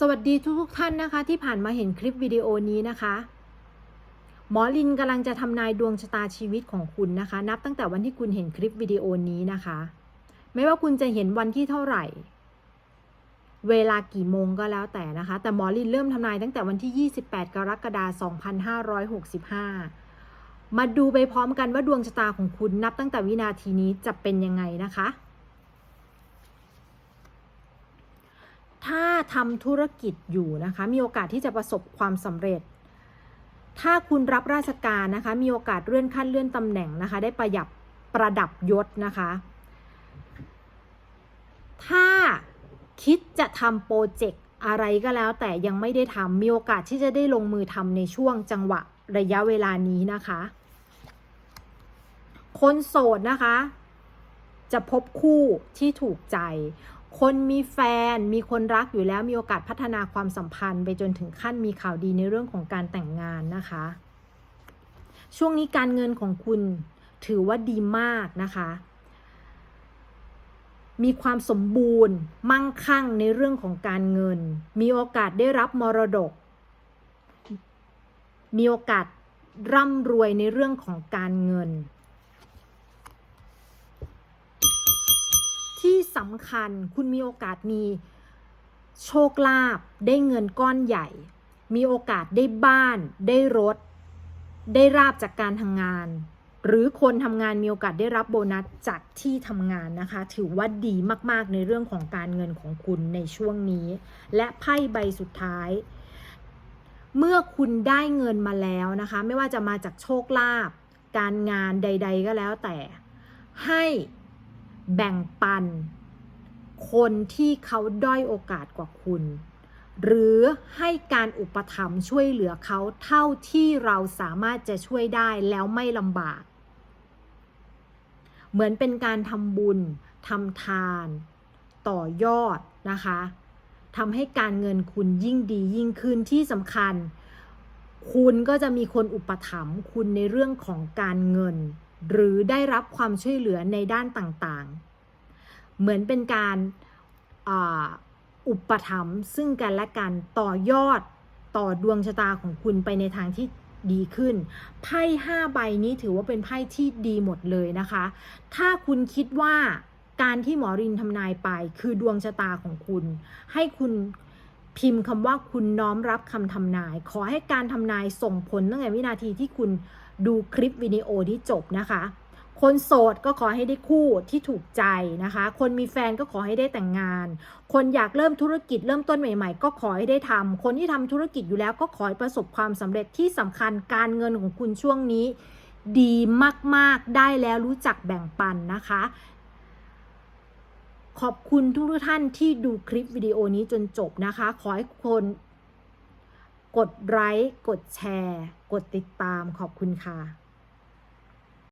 สวัสดีทุกๆท่านนะคะ ที่ผ่านมาเห็นคลิปวิดีโอนี้นะคะ หมอลินกำลังจะทำนายดวงชะตาชีวิตของคุณนะคะ นับตั้งแต่วันที่คุณเห็นคลิปวิดีโอนี้นะคะ ไม่ว่าคุณจะเห็นวันที่เท่าไหร่ เวลากี่โมงก็แล้วแต่นะคะ แต่หมอลินเริ่มทำนายตั้งแต่วันที่ 28 กรกฎาคม 2565 มาดูไปพร้อมกันว่าดวงชะตาของคุณนับตั้งแต่วินาทีนี้จะเป็นยังไงนะคะ ถ้าทำธุรกิจอยู่นะคะ มีโอกาสที่จะประสบความสำเร็จ ถ้าคุณรับราชการนะคะ มีโอกาสเลื่อนขั้นเลื่อนตำแหน่งนะคะ ได้ประหยับประดับยศนะคะ ถ้าคิดจะทำโปรเจกต์อะไรก็แล้ว แต่ยังไม่ได้ทำมีโอกาสที่จะได้ลงมือทำในช่วงจังหวะระยะเวลานี้นะคะ คนโสดนะคะ จะพบคู่ที่ถูกใจ คนมีแฟนมีคนรักอยู่แล้วมีโอกาสพัฒนาความสัมพันธ์ ไปจนถึงขั้นมีข่าวดีในเรื่องของการแต่งงานนะคะ ช่วงนี้การเงินของคุณถือว่าดีมากนะคะ มีความสมบูรณ์ มั่งคั่งในเรื่องของการเงิน มีโอกาสได้รับมรดก มีโอกาสร่ำรวยในเรื่องของการเงิน ที่สำคัญคุณมีโอกาสมีโชคลาภได้เงินก้อนใหญ่ มีโอกาสได้บ้าน ได้รถ ได้ราบจากการทำงาน หรือคนทำงานมีโอกาสได้รับโบนัสจากที่ทำงานนะคะ ถือว่าดีมากๆในเรื่องของการเงินของคุณในช่วงนี้ และไพ่ใบสุดท้าย เมื่อคุณได้เงินมาแล้วนะคะ ไม่ว่าจะมาจากโชคลาภการงานใด ๆ ก็แล้วแต่ ให้ แบ่งปัน คนที่เขาด้อยโอกาสกว่าคุณ หรือให้การอุปถัมภ์ช่วยเหลือเขาเท่าที่เราสามารถจะช่วยได้แล้วไม่ลำบาก เหมือนเป็นการทำบุญทำทาน ต่อยอดนะคะทำให้การเงินคุณยิ่งดียิ่งขึ้นที่สำคัญ คุณก็จะมีคนอุปถัมภ์คุณในเรื่องของการเงิน หรือได้รับความช่วยเหลือในด้านต่างๆ เหมือนเป็นการอ,อุปถัมภ์ซึ่งกันและกันต่อยอดต่อดวงชะตาของคุณไปในทางที่ดีขึ้น ไพ่ห้าใบนี้ถือว่าเป็นไพ่ที่ดีหมดเลยนะคะ ถ้าคุณคิดว่าการที่หมอรินทำนายไปคือดวงชะตาของคุณ ให้คุณ พิมพ์คำว่าคุณน้อมรับคำทำนาย ขอให้การทำนายส่งผลตั้งแต่วินาทีที่คุณดูคลิปวิดีโอที่จบนะคะ คนโสดก็ขอให้ได้คู่ที่ถูกใจนะคะ คนมีแฟนก็ขอให้ได้แต่งงาน คนอยากเริ่มธุรกิจเริ่มต้นใหม่ๆ ก็ขอให้ได้ทำคนที่ทำธุรกิจอยู่แล้วก็ขอให้ประสบความสำเร็จที่สำคัญการเงินของคุณช่วงนี้ดีมาก ๆ ได้แล้วรู้จักแบ่งปันนะคะ ขอบคุณทุกท่านที่ดูคลิปวิดีโอนี้จนจบนะคะ ขอให้คนกดไลค์กดแชร์ กดติดตามขอบคุณค่ะ